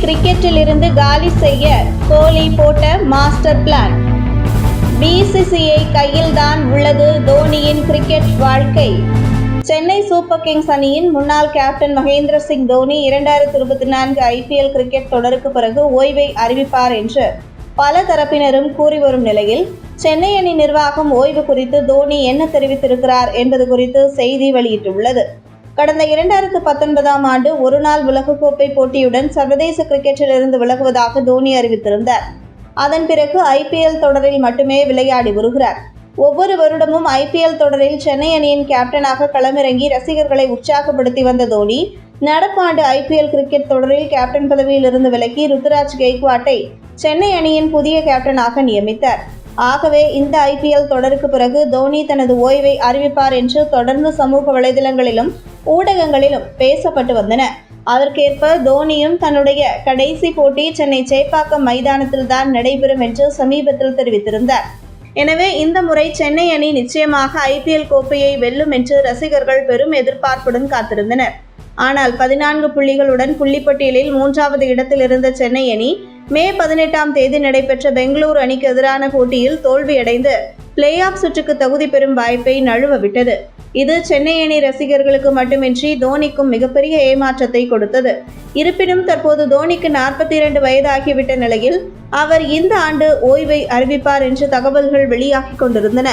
கிரிக்கெட்டில் இருந்து காலி செய்ய கோலி போட்ட மாஸ்டர் பிளான். பிசிசிஐ கையில்தான் உள்ளது தோனியின் கிரிக்கெட் வாழ்க்கை. சென்னை சூப்பர் கிங்ஸ் அணியின் முன்னாள் கேப்டன் மகேந்திர சிங் தோனி இரண்டாயிரத்தி இருபத்தி நான்கு ஐபிஎல் கிரிக்கெட் தொடருக்கு பிறகு ஓய்வை அறிவிப்பார் என்று பல தரப்பினரும் கூறி வரும் நிலையில் சென்னை அணி நிர்வாகம் ஓய்வு குறித்து தோனி என்ன தெரிவித்திருக்கிறார் என்பது குறித்து செய்தி வெளியிட்டுள்ளது. கடந்த இரண்டாயிரத்து பத்தொன்பதாம் ஆண்டு ஒருநாள் உலகக்கோப்பை போட்டியுடன் சர்வதேச கிரிக்கெட்டிலிருந்து விலகுவதாக தோனி அறிவித்திருந்தார். அதன் பிறகு ஐபிஎல் தொடரில் மட்டுமே விளையாடி வருகிறார். ஒவ்வொரு வருடமும் ஐபிஎல் தொடரில் சென்னை அணியின் கேப்டனாக களமிறங்கி ரசிகர்களை உற்சாகப்படுத்தி வந்த தோனி நடப்பாண்டு ஐபிஎல் கிரிக்கெட் தொடரில் கேப்டன் பதவியிலிருந்து விலகி ருத்துராஜ் கெய்க்வாட்டை சென்னை அணியின் புதிய கேப்டனாக நியமித்தார். ஆகவே இந்த ஐபிஎல் தொடருக்கு பிறகு தோனி தனது ஓய்வை அறிவிப்பார் என்று தொடர்ந்து சமூக வலைதளங்களிலும் ஊடகங்களிலும் பேசப்பட்டு வந்தன. அதற்கேற்ப தோனியும் தன்னுடைய கடைசி போட்டி சென்னை சேப்பாக்கம் மைதானத்தில் தான் நடைபெறும் என்று சமீபத்தில் தெரிவித்திருந்தார். எனவே இந்த முறை சென்னை அணி நிச்சயமாக ஐபிஎல் கோப்பையை வெல்லும் என்று ரசிகர்கள் பெரும் எதிர்பார்ப்புடன் காத்திருந்தனர். ஆனால் பதினான்கு புள்ளிகளுடன் புள்ளிப்பட்டியலில் மூன்றாவது இடத்தில் இருந்த சென்னை அணி மே பதினெட்டாம் தேதி நடைபெற்ற பெங்களூரு அணிக்கு எதிரான போட்டியில் தோல்வியடைந்து பிளே ஆஃப் சுற்றுக்கு தகுதி பெறும் வாய்ப்பை நழுவ விட்டது இது சென்னை அணி ரசிகர்களுக்கு மட்டுமின்றி தோனிக்கும் மிகப்பெரிய ஏமாற்றத்தை கொடுத்தது. இருப்பினும் தற்போது தோனிக்கு நாற்பத்தி இரண்டு வயதாகிவிட்ட நிலையில் அவர் இந்த ஆண்டு ஓய்வை அறிவிப்பார் என்று தகவல்கள் வெளியாகிக் கொண்டிருந்தன.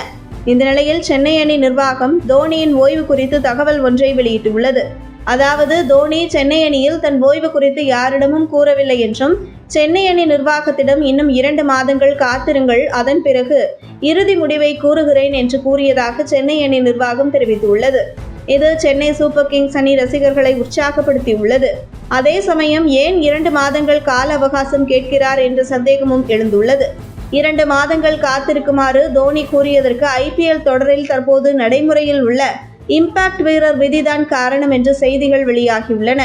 இந்த நிலையில் சென்னை அணி நிர்வாகம் தோனியின் ஓய்வு குறித்து தகவல் ஒன்றை வெளியிட்டுள்ளது. அதாவது தோனி சென்னை அணியில் தன் ஓய்வு குறித்து யாரிடமும் கூறவில்லை என்றும் சென்னை அணி நிர்வாகத்திடம் இன்னும் இரண்டு மாதங்கள் காத்திருங்கள் அதன் பிறகு இறுதி முடிவை கூறுகிறேன் என்று கூறியதாக சென்னை அணி நிர்வாகம் தெரிவித்துள்ளது. இது சென்னை சூப்பர் கிங்ஸ் அணி ரசிகர்களை உற்சாகப்படுத்தியுள்ளது. அதே சமயம் ஏன் இரண்டு மாதங்கள் கால அவகாசம் கேட்கிறார் என்ற சந்தேகமும் எழுந்துள்ளது. இரண்டு மாதங்கள் காத்திருக்குமாறு தோனி கூறியதற்கு ஐபிஎல் தொடரில் தற்போது நடைமுறையில் உள்ள இம்பாக்ட் வீரர் விதிதான் காரணம் என்று செய்திகள் வெளியாகியுள்ளன.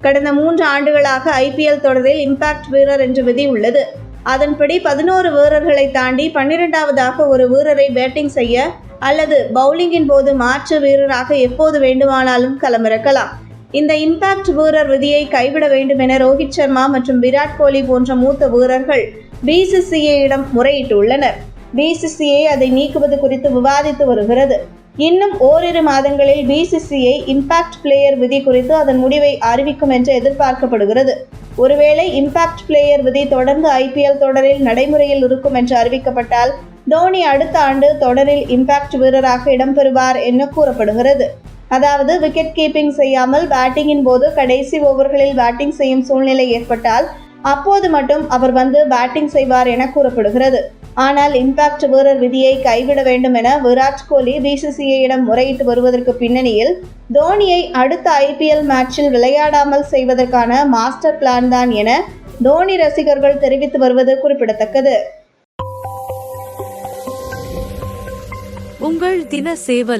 கடந்த மூன்று ஆண்டுகளாக ஐபிஎல் தொடரில் இம்பாக்ட் வீரர் என்ற விதி உள்ளது. அதன்படி பதினோரு வீரர்களை தாண்டி பன்னிரெண்டாவதாக ஒரு வீரரை பேட்டிங் செய்ய அல்லது பவுலிங்கின் போது மாற்று வீரராக எப்போது வேண்டுமானாலும் களமிறக்கலாம். இந்த இம்பாக்ட் வீரர் விதியை கைவிட வேண்டும் என ரோஹித் சர்மா மற்றும் விராட் கோலி போன்ற மூத்த வீரர்கள் பிசிசிஐயிடம் முறையிட்டுள்ளனர். பிசிசிஐ அதை நீக்குவது குறித்து விவாதித்து வருகிறது. இன்னும் ஓரிரு மாதங்களில் பிசிசிஐ இம்பாக்ட் பிளேயர் விதி குறித்து அதன் முடிவை அறிவிக்கும் என்று எதிர்பார்க்கப்படுகிறது. ஒருவேளை இம்பாக்ட் பிளேயர் விதி தொடர்ந்து ஐபிஎல் தொடரில் நடைமுறையில் இருக்கும் என்று அறிவிக்கப்பட்டால் தோனி அடுத்த ஆண்டு தொடரில் இம்பாக்ட் வீரராக இடம்பெறுவார் என கூறப்படுகிறது. அதாவது விக்கெட் கீப்பிங் செய்யாமல் பேட்டிங்கின் போது கடைசி ஓவர்களில் பேட்டிங் செய்யும் சூழ்நிலை ஏற்பட்டால் அப்போது மட்டும் அவர் வந்து பேட்டிங் செய்வார் என கூறப்படுகிறது. ஆனால் இம்பாக்ட் வீரர் விதியை கைவிட வேண்டும் என விராட் கோலி பிசிசிஐயிடம் முறையிட்டு வருவதற்கு பின்னணியில் தோனியை அடுத்த ஐபிஎல் மேட்சில் விளையாடாமல் செய்வதற்கான மாஸ்டர் பிளான் தான் என தோனி ரசிகர்கள் தெரிவித்து வருவது குறிப்பிடத்தக்கது. உங்கள் தின சேவல்